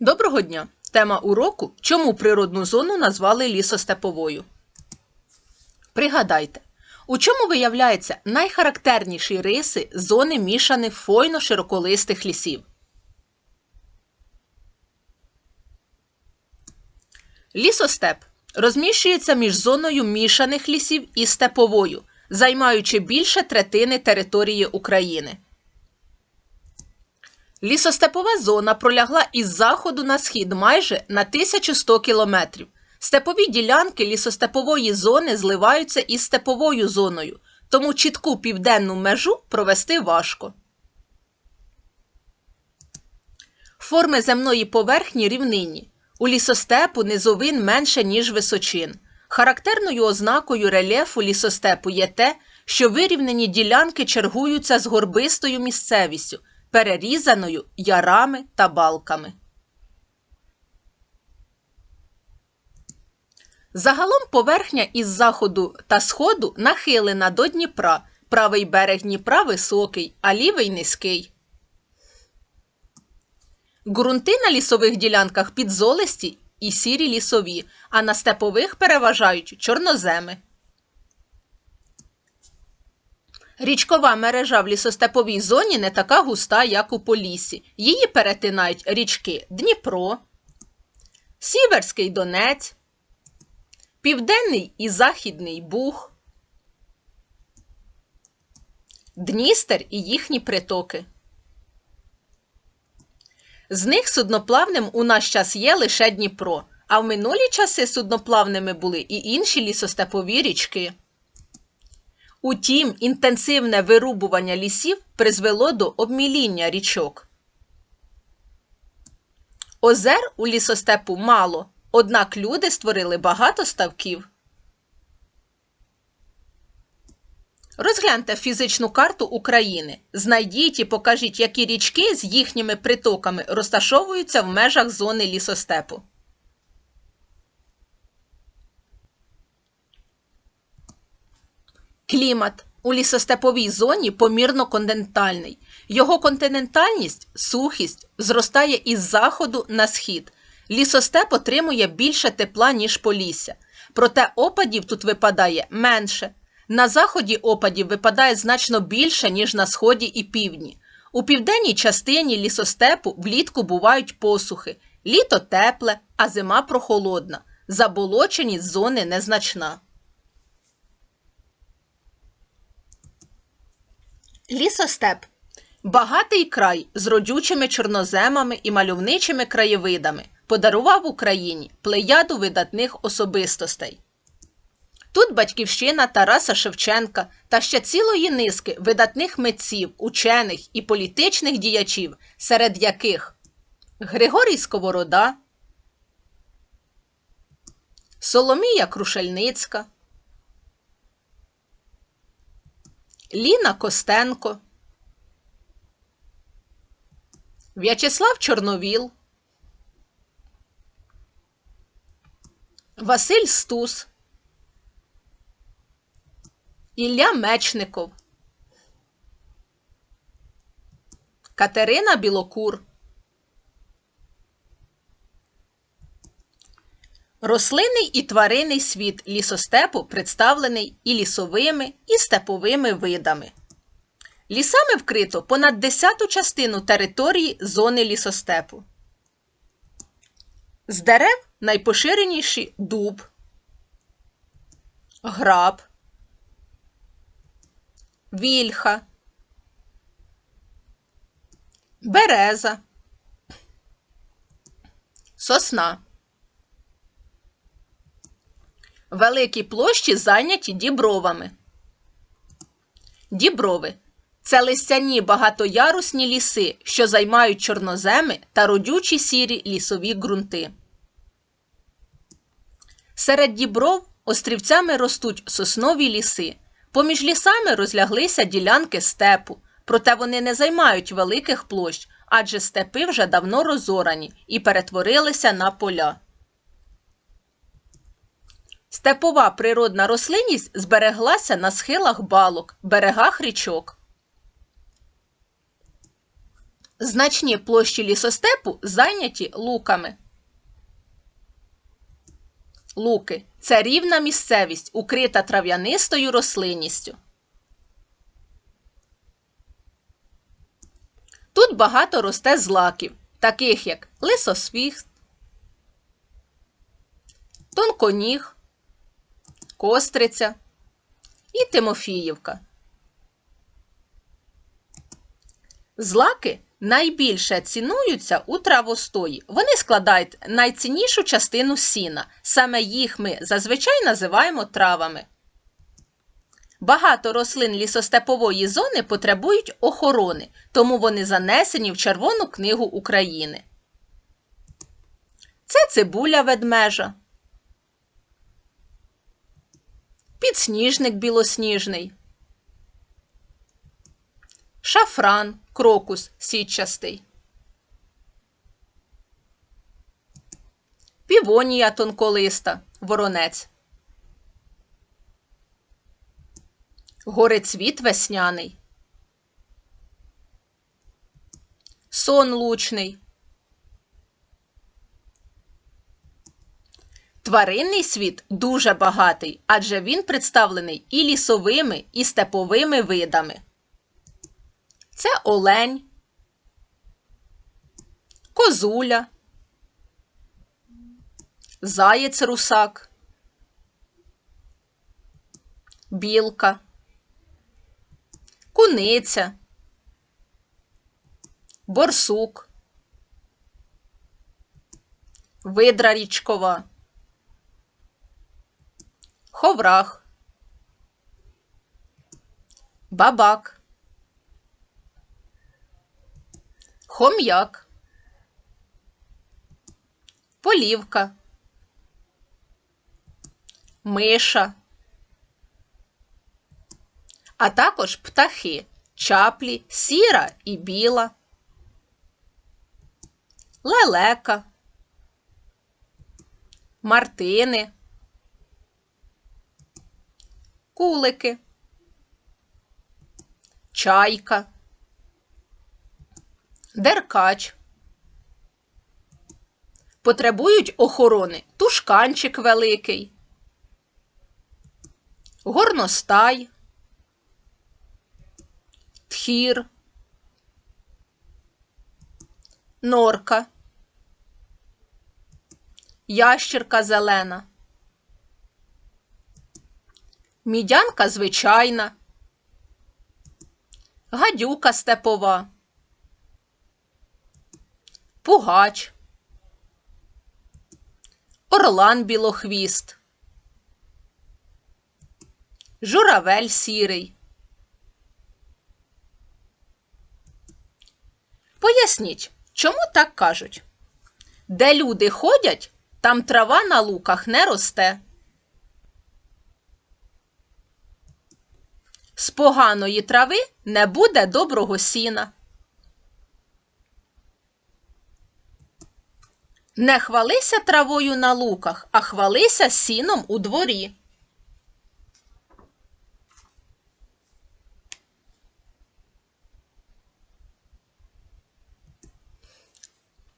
Доброго дня! Тема уроку Чому природну зону назвали лісостеповою? Пригадайте, у чому виявляються найхарактерніші риси зони мішаних фойно-широколистих лісів? Лісостеп розміщується між зоною мішаних лісів і степовою, займаючи більше третини території України. Лісостепова зона пролягла із заходу на схід майже на 1100 кілометрів. Степові ділянки лісостепової зони зливаються із степовою зоною, тому чітку південну межу провести важко. Форми земної поверхні рівнинні. У лісостепу низовин менше, ніж височин. Характерною ознакою рельєфу лісостепу є те, що вирівнені ділянки чергуються з горбистою місцевістю, перерізаною ярами та балками. Загалом поверхня із заходу та сходу нахилена до Дніпра. Правий берег Дніпра високий, а лівий низький. Ґрунти на лісових ділянках підзолисті і сірі лісові, а на степових переважають чорноземи. Річкова мережа в лісостеповій зоні не така густа, як у Поліссі. Її перетинають річки Дніпро, Сіверський Донець, Південний і Західний Буг, Дністер і їхні притоки. З них судноплавним у наш час є лише Дніпро, а в минулі часи судноплавними були і інші лісостепові річки. Утім, інтенсивне вирубування лісів призвело до обміління річок. Озер у лісостепу мало, однак люди створили багато ставків. Розгляньте фізичну карту України. Знайдіть і покажіть, які річки з їхніми притоками розташовуються в межах зони лісостепу. Клімат у лісостеповій зоні помірно континентальний. Його континентальність, сухість зростає із заходу на схід. Лісостеп отримує більше тепла, ніж полісся. Проте опадів тут випадає менше. На заході опадів випадає значно більше, ніж на сході і півдні. У південній частині лісостепу влітку бувають посухи. Літо тепле, а зима прохолодна. Заболоченість зони незначна. Лісостеп багатий край з родючими чорноземами і мальовничими краєвидами подарував Україні плеяду видатних особистостей. Тут батьківщина Тараса Шевченка та ще цілої низки видатних митців, учених і політичних діячів, серед яких Григорій Сковорода, Соломія Крушельницька, Ліна Костенко, В'ячеслав Чорновіл, Василь Стус, Ілля Мечников, Катерина Білокур. Рослинний і тваринний світ лісостепу представлений і лісовими, і степовими видами. Лісами вкрито понад десяту частину території зони лісостепу. З дерев найпоширеніші дуб, граб, вільха, береза, сосна. Великі площі зайняті дібровами. Діброви це листяні багатоярусні ліси, що займають чорноземи та родючі сірі лісові ґрунти. Серед дібров острівцями ростуть соснові ліси. Поміж лісами розляглися ділянки степу, проте вони не займають великих площ, адже степи вже давно розорані і перетворилися на поля. Степова природна рослинність збереглася на схилах балок, берегах річок. Значні площі лісостепу зайняті луками. Луки це рівна місцевість, укрита трав'янистою рослинністю. Тут багато росте злаків, таких як лисосвіст, тонконіг, костриця і Тимофіївка. Злаки найбільше цінуються у травостої. Вони складають найціннішу частину сіна. Саме їх ми зазвичай називаємо травами. Багато рослин лісостепової зони потребують охорони, тому вони занесені в Червону книгу України. Це цибуля ведмежа, підсніжник білосніжний, шафран, крокус сітчастий, півонія тонколиста, воронець. Горецвіт весняний. Сон лучний. Тваринний світ дуже багатий, адже він представлений і лісовими, і степовими видами. Це олень, козуля, заєць русак, білка куниця, борсук, видра річкова, ховрах, бабак, хом'як, полівка, миша. А також птахи, чаплі, сіра і біла, лелека, мартини, кулики, чайка, деркач. Потребують охорони тушканчик великий, горностай, тхір, норка, ящірка зелена, мідянка звичайна, гадюка степова, пугач, орлан білохвіст, журавель сірий. Поясніть, чому так кажуть? Де люди ходять, там трава на луках не росте. З поганої трави не буде доброго сіна. Не хвалися травою на луках, а хвалися сіном у дворі.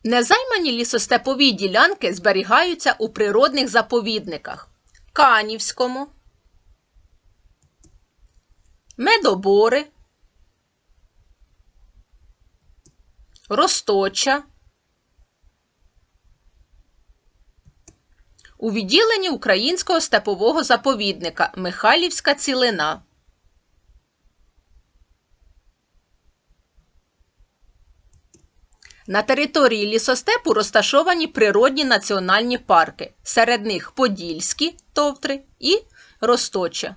Незаймані лісостепові ділянки зберігаються у природних заповідниках Канівському, Медобори, Росточа. У відділенні Українського степового заповідника Михайлівська цілина. На території лісостепу розташовані природні національні парки. Серед них Подільські товтри і Росточа.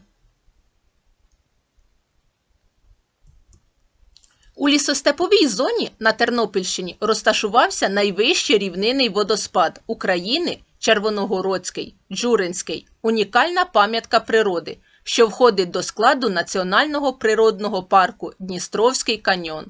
У лісостеповій зоні на Тернопільщині розташувався найвищий рівнинний водоспад України Червоногородський, Джуринський, унікальна пам'ятка природи, що входить до складу Національного природного парку Дністровський каньйон.